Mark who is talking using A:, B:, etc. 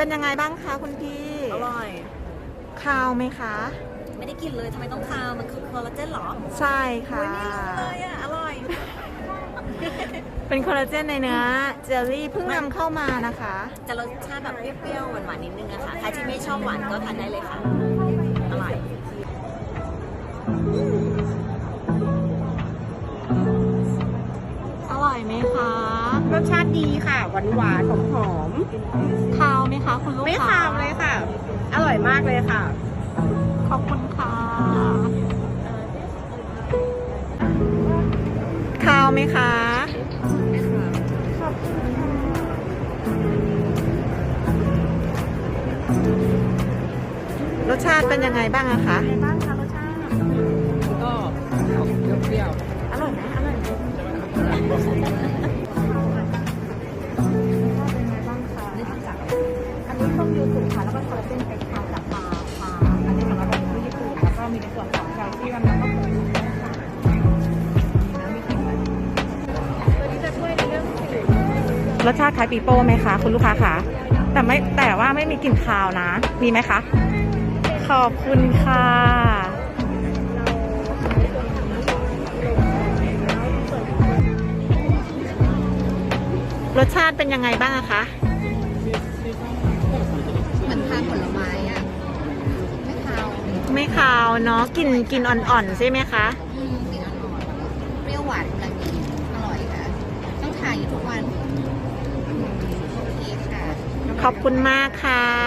A: เป็นยังไงบ้างคะคุณพี่
B: อร่อย
A: คาวไหมคะ
B: ไม่ได้กินเลยทำไมต้องคาวมันคือคอลลาเจนเหรอ
A: ใช่ค่ะ
B: โอ้ยไม่รู้เลยอะ อร่อย
A: เป็นคอลลาเจนในเนื้อเจลลี่เพิ่งนำเข้ามานะคะ
B: จะรสชาติแบบเปรี้ยวๆหวานๆนิดนึงอะค่ะ ใครที่ไม่ชอบหวานก็ทานได้เลยค่ะ อร่อย
A: ร
C: สชาติดีค่ะ หวานหวานหอมหอม
A: คาวไหมคะคุณลู
C: ๆ
A: ก
C: ไม่
A: ค้า
C: คาวเลยค่ะ อร่อยมากเลยค่ะ
A: ขอบคุณค่ะคาวไหมคะรสชาติเป็นยังไงบ้างอะคะ
C: ส่
D: ว
C: นของแคลเซียมแล้วก็โปรตีนค่ะตัวนี้จะช่วยในเรื่องผิว
A: รสชาติคล้ายปีโป้ไหมคะคุณลูกค้าคะแต่ไม่แต่ว่าไม่มีกลิ่นคาวนะ มีไหมคะ ขอบคุณค่ะรสชาติเป็นยังไงบ้างคะ ไม่คาวเนาะกลิ่นกลิ่นอ่อนๆใช่ไหมคะ
C: อืมกลิ่นอ่อนๆเปรี้ยวหวานกำลังดีอร่อยค่ะ ต้องทานอยู่ทุกวันโอเคค่ะ
A: ขอบคุณมากค่ะ